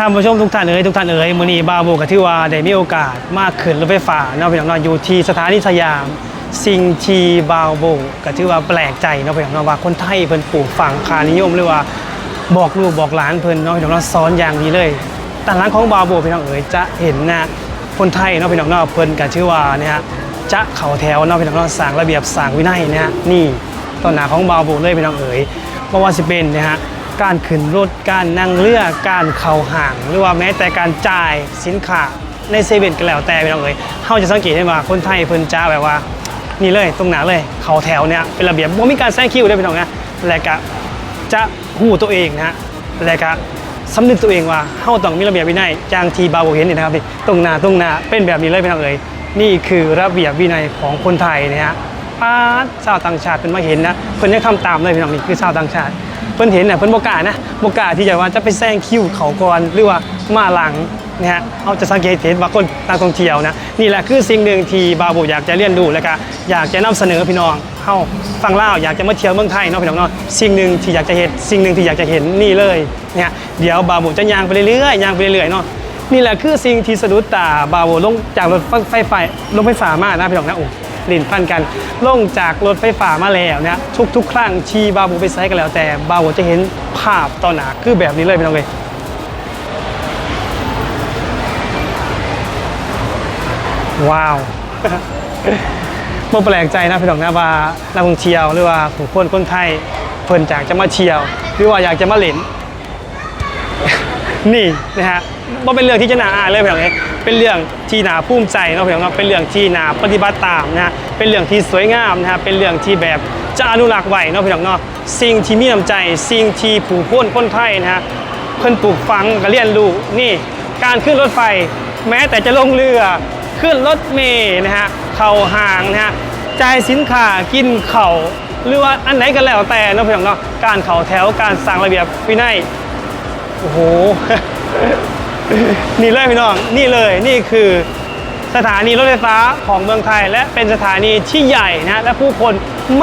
ท่านผู้ชมทุกท่านเอ๋ยทุกท่านเอ๋ยมื้อนี้บาโบกับที่ว่าได้มีโอกาสมากขึ้นรถไฟฟ้าเนาะพี่น้องเนาะอยู่ที่สถานีสยาม สิ่งที่บาโบก็ถือว่าแปลกใจเนาะพี่น้องเนาะว่าคนไทยเพิ่นปลูกฝังคานิยมหรือว่าบอกลูกบอกหลานเพิ่นเนาะพี่น้องเนาะสอนอย่างดีเลยแต่หลังของบาโบพี่น้องเอ๋ยจะเห็นนะคนไทยเนาะพี่น้องเนาะเพิ่นก็ชื่อว่าเนี่ยฮะจะเข่าแถวเนาะพี่น้องเนาะสร้างระเบียบสร้างวินัยนะฮะนี่ต้นหนาของบาโบเลยพี่น้องเอ๋ยบ่ว่าสิเป็นนะฮะ การขึ้นรถการนั่งเรือการเข้าห่าง หรือว่าแม้แต่การจ่ายสินค้าในเซเว่นก็แล้วแต่พี่น้องเอ๋ยเขาจะสังเกตได้ว่าคนไทยเพิ่นจ้าแบบว่านี่เลยตรงหนาเลยเข่าแถวเนี่ยเป็นระเบียบบ่มีการแซงคิวได้วยพี่น้องนะและก็จะหูตัวเองนะฮะและก็สำนึกตัวเองว่าเฮาต้องมีระเบียบวินัยจางทีบาวโบเห็นนี่นะครับนี่ตรงหน้าตรงหน้าเป็นแบบนี้เลยพี่น้องเอ๋ยนี่คือระเบียบวินัยของคนไทยนะฮะป้าชาวต่างชาติเป็นมาเห็นนะเพิ่นยังทำตามเลยพี่น้องนี่คือชาวต่างชาติ เพิ่นเห็นน่ะเพิ่นบกล้านะบกล้าที่จะว่าจะไปแซงคิวเขาก่อนหรือว่ามาหลังนะฮะเอาจะสังเกตเห็นว่าคนนักท่องเที่ยวนะนี่แหละคือสิ่งหนึ่งที่บาบูอยากจะเรียนรู้และก็อยากจะนำเสนอพี่น้องเฮาฟังเล่าอยากจะมาเที่ยวเมืองไทยเนาะพี่น้องเนาะสิ่งหนึ่งที่อยากจะเห็นสิ่งหนึ่งที่อยากจะเห็นนี่เลยเนี่ยเดี๋ยวบาบูจะย่างไปเรื่อยๆย่างไปเรื่อยๆเนาะนี่แหละคือสิ่งที่สะดุดตาบาบูลงจากรถไฟไฟลงไฟฟ้ามานะพี่น้องนะโอ้ ลินพันกันลงจากรถไฟฟ้ามาแล้วเนี่ยทุกทุกๆ ครั้งที่บาบูไปไซต์กันแล้วแต่บาบูจะเห็นภาพต่อหนาคือแบบนี้เลยพี่น้องเลยว้าวบ่แปลกใจนะพี่น้องนะว่านักท่องเที่ยวหรือว่าผู้คนคนไทยเพิ่นจากจะมาเที่ยว หรือว่าอยากจะมาเล่นนี่นะฮะ ว่าเป็นเรื่องที่จะน่าอายเลยพี่น้องเอ้ยเป็นเรื่องที่น่าภูมิใจเนาะพี่น้องเนาะเป็นเรื่องที่น่าปฏิบัติตามนะฮะเป็นเรื่องที่สวยงามนะฮะเป็นเรื่องที่แบบจะอนุรักษ์ไว้เนาะพี่น้องเนาะสิ่งที่มีน้ำใจ สิ่งที่ผู้คนคนไทยนะฮะเพิ่นปลูกฝังกับเรียนรู้นี่ การขึ้นรถไฟ แม้แต่จะลงเรือขึ้นรถเมล์นะฮะเข้าห้างนะฮะจ่ายสินค้ากินเข่าหรือว่าอันไหนก็แล้วแต่เนาะพี่น้องเนาะการเข่าแถวการสั่งระเบียบวินัยโอ้โห นี่เลยพี่น้อง นี่เลยนี่คือสถานีรถไฟฟ้าของเมืองไทย และเป็นสถานีที่ใหญ่นะและผู้คน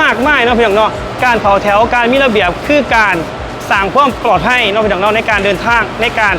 มากมายเนาะพี่น้องเนาะการเผาแถวการมีระเบียบคือการสร้างความปลอดภัยเนาะพี่น้องเนาะในการเดินทางในการ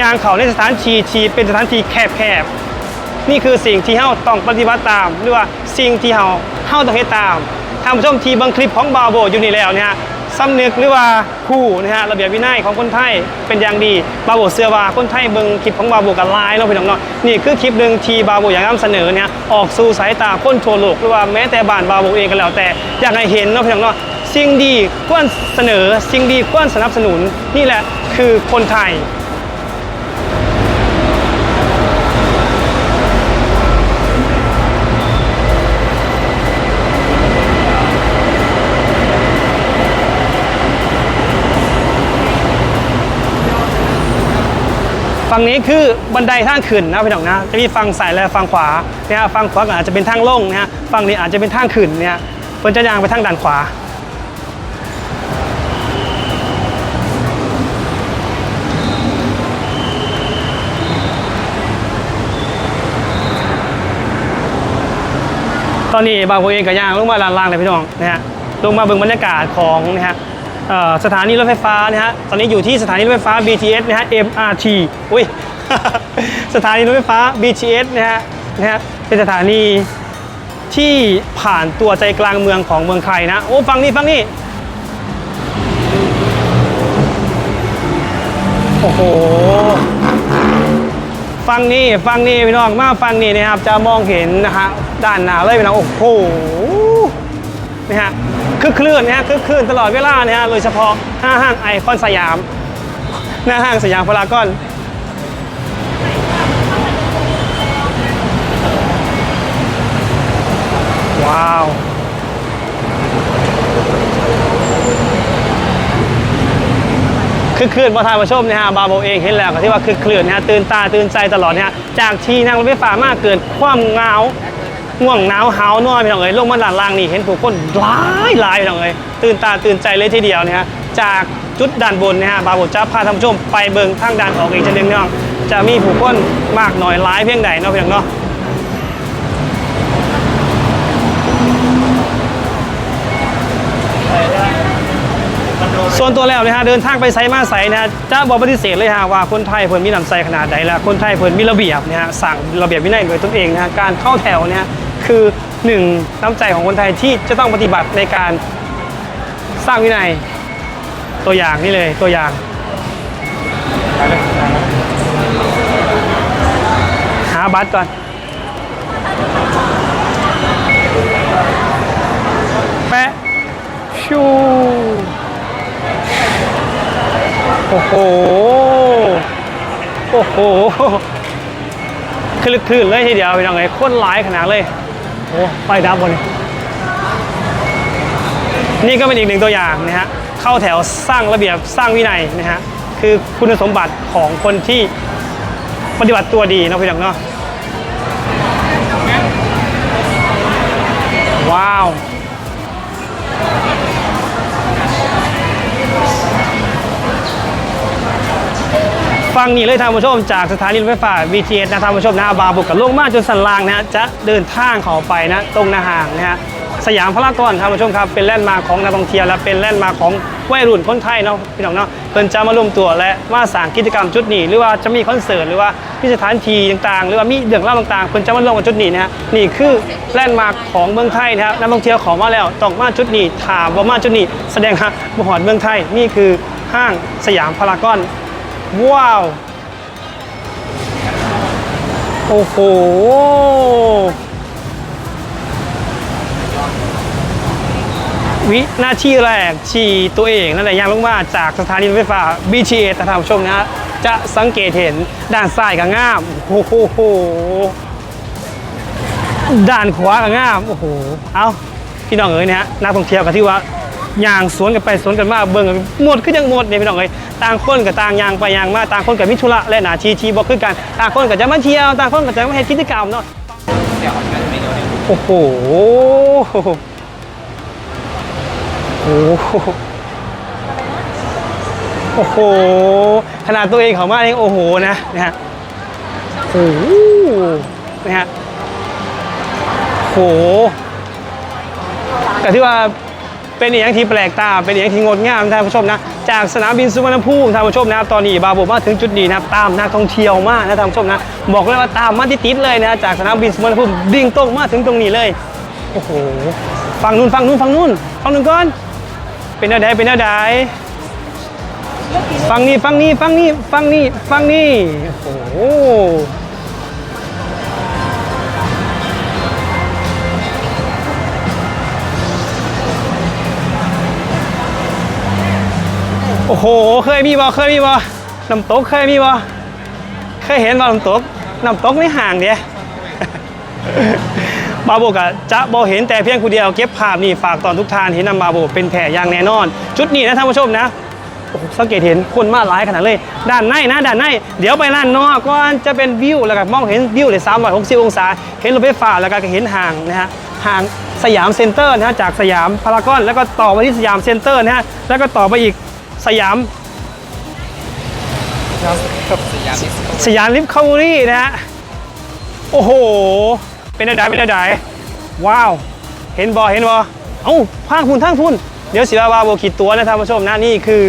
ยางเขาในสถานที่ที่เป็นสถานที่แคบๆนี่คือสิ่งที่เฮาต้องปฏิบัติตามหรือว่าสิ่งที่เฮาเฮาต้องเฮ็ดตามท่านผู้ชมที่บางคลิปของบาโบอยู่นี่แล้วเนี่ย สำนึกหรือว่าผู้นะฮะระเบียบวินัยของคนไทยเป็นอย่างดีบาโบเสื้อว่าคนไทยเบิ่งคลิปของบาโบกันไลน์เราะพี่น้องเนาะนี่คือคลิปหนึ่งที่บาโบอยากนำเสนอเนี่ยออกสู่สายตาคนทั่วโลกหรือว่าแม้แต่บ้านบาโบเองก็แล้วแต่อยากให้เห็นเนาะพี่น้องเนาะสิ่งดีควรเสนอสิ่งดีควรสนับสนุนนี่แหละคือคนไทย ฝั่งนี้คือบันไดทางขึ้นนะพี่น้องนะจะมีฝั่งซ้ายและฝั่งขวาเนี่ยฝั่งขวาอาจจะเป็นทางลงนะฝั่งนี้อาจจะเป็นทางขึ้นเนี่ยเพิ่นจะย่างไปทางด้านขวาตอนนี้บางคนเองก็ย่างลงมาลานล่างเลยพี่น้องนะฮะลงมาเบิ่งบรรยากาศของนะฮะ สถานีรถไฟฟ้านะฮะตอนนี้อยู่ที่สถานีรถไฟฟ้า BTS นะฮะ MRT อุ้ยสถานีรถไฟฟ้า BTS นะฮะนะฮะเป็นสถานีที่ผ่านตัวใจกลางเมืองของเมืองไทยนะ โอ้ฟังนี่ฟังนี่โอ้โหฟังนี่ฟังนี่พี่น้องมาฟังนี่นะครับจะมองเห็นนะฮะด้านหน้าเลยพี่น้องโอ้โหนี่ฮะ คือคลื่นนะฮะคือคลื่นตลอดเวลานะฮะโดยเฉพาะห้าห้างไอคอนสยาม หน้าห้างสยามพารากอนว้าวคือคลื่นประธานผู้ชมนะฮะ บาโบเองเห็นแล้วก็ที่ว่าคือคลื่นนะฮะ ตื่นตาตื่นใจตลอดนะฮะ จากที่นั่งรถไฟฟ้ามากเกิดความเงา ง่วงหนาวหาวน้อยพี่น้องเอ้ยลงมาด้านล่างนี่เห็นผู้คนหลายหลายพี่น้องเอ้ยตื่นตาตื่นใจเลยทีเดียวนะฮะจากจุดด้านบนนะฮะบาโบจะพาท่านผู้ชมไปเบิ่งทางด้านออกอีกจังหนึงเนาะจะมีผู้คนมากหน้อยหลายเพียงใดเนาะพี่น้องเนาะส่วนตัวแล้วนะฮะเดินทางไปไซมาไซนะฮะจะบอกปฏิเสธเลยฮะว่าคนไทยเพิ่นมีน้ำใจขนาดใดและคนไทยเพิ่นมีระเบียบนะฮะสั่งระเบียบวินัยโดยตนเองนะฮะการเข้าแถวเนี่ย คือหนึ่งน้ำใจของคนไทยที่จะต้องปฏิบัติในการสร้างวินัยตัวอย่างนี่เลยตัวอย่างหาบัตรก่อนแปะชูโอ้โห โอ้โหคลึกคลื่นเลยทีเดียวเป็นยังไงคนหลายขนาดเลย โอ้ไฟดับบนนี้นี่ก็เป็นอีกหนึ่งตัวอย่างนะฮะเข้าแถวสร้างระเบียบสร้างวินัยนะฮะคือคุณสมบัติของคนที่ปฏิบัติตัวดีนะพี่น้องเนาะว้าว ฟังนี่เลยท่านผู้ชมจากสถานีรถไฟฟ้า BTS นะท่านผู้ชมนะบาบุกกับลงมาจนสันลางนะจะเดินทางเข้าไปนะตรงหนาหางนะฮะสยามพารากอนท่านผู้ชมครับเป็นแลนด์มาร์คของนักท่องเที่ยวและเป็นแลนด์มาร์คของวัยรุ่นคนไทยเนาะพี่น้องเนาะเพิ่นจะมารวมตัวและมาสร้างกิจกรรมจุดนี้ หรือว่าจะมีคอนเสิร์ตหรือว่ามีสถานที่ต่างๆ หรือว่ามีเรื่องเล่าต่างๆเพิ่นจะมาร่วมกันจุดนี้นะฮะนี่คือแลนด์มาร์คของเมืองไทยนะครับนักท่องเที่ยวขอมาแล้วต้องมาจุดนี้ถามว่ามาจุดนี้ แสดงฮะมหอดเมืองไทยนี่คือห้างสยามพารากอน ว้าว โอ้โห วินาทีแรกฉี่ตัวเอง นั่นแหละยางลงมาจากสถานีรถไฟฟ้า BTS ท่านผู้ชมนะ จะสังเกตเห็นด้านซ้ายก็งาม โอ้โห ด้านขวาก็งาม โอ้โห เอาพี่น้องเอ๋ยนะฮะนักท่องเที่ยวกันที่ว่า ย่างสวนกันไปสวนกันมาเบิ่งกันหมดคือยังหมดเนี่ยพี่น้องเอ๋ยต่างคนกับต่างย่างไปย่างมาต่างคนกับมิธุระและหนาทีทีบอกคือกันต่างคนก็จะมาเที่ยวต่างคนก็จะมาเฮ็ดกิจกรรมเนาะโอ้โหโอ้โหโอ้โห ขนาดตัวเองเขามาเองโอ้โหนะนะฮะโอ้โหนะฮะโหก็ที่ว่า เป็นอย่างที่แปลกตา เป็นอย่างที่งดงามท่านผู้ชมนะ จากสนามบินสุวรรณภูมิท่านผู้ชมนะ ตอนนี้บาโบมาถึงจุดนี้นะ ตามนักท่องเที่ยวมากนะท่านผู้ชมนะ บอกเลยว่าตามมาติดๆเลยนะ จากสนามบินสุวรรณภูมิดิ่งตรงมาถึงตรงนี้เลย โอ้โห ฟังนู่นฟังนู่นฟังนู่นฟังนู่นก่อน เป็นอะไรเป็นอะไรฟังนี่ฟังนี่ฟังนี่ฟังนี่ฟังนี่ โอ้โห โอ้โห เคยมีบ่เคยมีบ่น้ำตกเคยมีบ่เคยเห็นบ่น้ำตกน้ำตกในห่างเดียบาโบกะจะบอเห็นแต่เพียงผู้เดียวเก็บภาพนี่ฝากตอนทุกทานเห็นนำบาโบเป็นแผ่อย่างแน่นอนจุดนี้นะท่านผู้ชมนะโอ้สังเกตเห็นคนมาหลายขนาดเลย ด้านในนะด้านใน เดี๋ยวไปด้านนอกก่อนจะเป็นวิวแล้วก็มองเห็นวิวเลย360องศา เห็นรถไฟฟ้าแล้วก็เห็นห่างนะฮะห่างสยามเซ็นเตอร์นะฮะจากสยามพารากอนแล้วก็ต่อไปที่สยามเซ็นเตอร์นะฮะแล้วก็ต่อไปอีก สยาม สยามลิฟคาวูรี่นะฮะ โอ้โห เป็นอะไรเป็นอะไรว้าว เห็นบอเห็นบอเอ้าพางพุ่นทางพุ่น เดี๋ยวศิลาบาโบขีดตัวนะท่านผู้ชมนะนี่คือ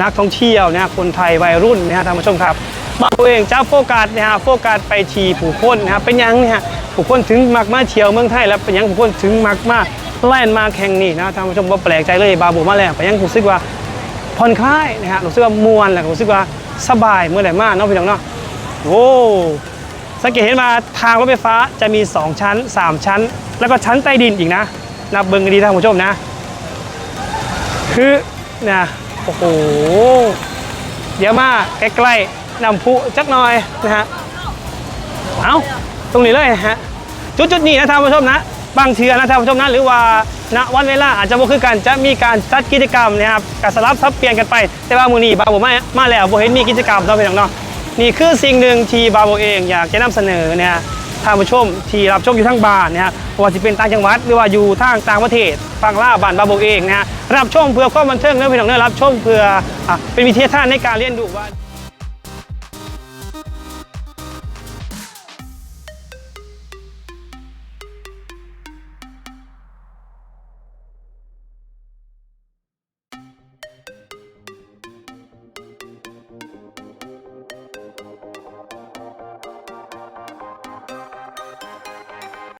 นักท่องเที่ยวนะคนไทยวัยรุ่นนะฮะท่านผู้ชมครับบาโบเองจะโฟกัสนะฮะโฟกัสไปทีผู้คนนะฮะเป็นยังเนี่ยฮะผู้คนถึงมากมาเที่ยวเมืองไทยแล้วเป็นยังผู้คนถึงมากมาแล่นมาแข่งนี่นะท่านผู้ชมว่าแปลกใจเลยบาโบมาแล้วเป็นยังรู้สึกว่า ผ่อนคลายนะฮะรู้สึกว่ามวนแหล้วก็รู้สึกว่าสบายเมื่อไหร่มากเนาะพี่น้องเนาะโอ้สังเกตเห็นมาทางรถไฟฟ้าจะมี 2 ชั้น 3 ชั้น แล้วก็ชั้นใต้ดินอีกนะนับเบิ้งกันดีท่านผู้ชมนะ คือนะโอ้โหเดี๋ยวมาใกล้ๆนำพุจักหน่อยนะฮะเอาตรงนี้เลยนะฮะจุดจุดๆนี้นะท่านผู้ชมนะ บางเทือนะท่านผู้ชมนะหรือว่าณวันเวลาอาจจะบ่คือกันจะมีการจัดกิจกรรมนะครับการสลับซับเปลี่ยนกันไป แต่ว่ามือนี้บาโบมามาแล้วบ่เห็นมีกิจกรรมเนาะพี่น้องเนาะนี่คือสิ่งหนึ่งที่บาโบเองอยากจะนำเสนอเนี่ยท่านผู้ชมที่รับชมอยู่ทั้งบ้านนะฮะว่าจะเป็นต่างจังหวัดหรือว่าอยู่ทางต่างประเทศฟังล่าบ้านบาโบเองนะฮะรับชมเพื่อความบันเทิงเนะพี่น้องเนาะรับชมเพื่ออเป็นวิทยาทานในการเรียนรู้ว่า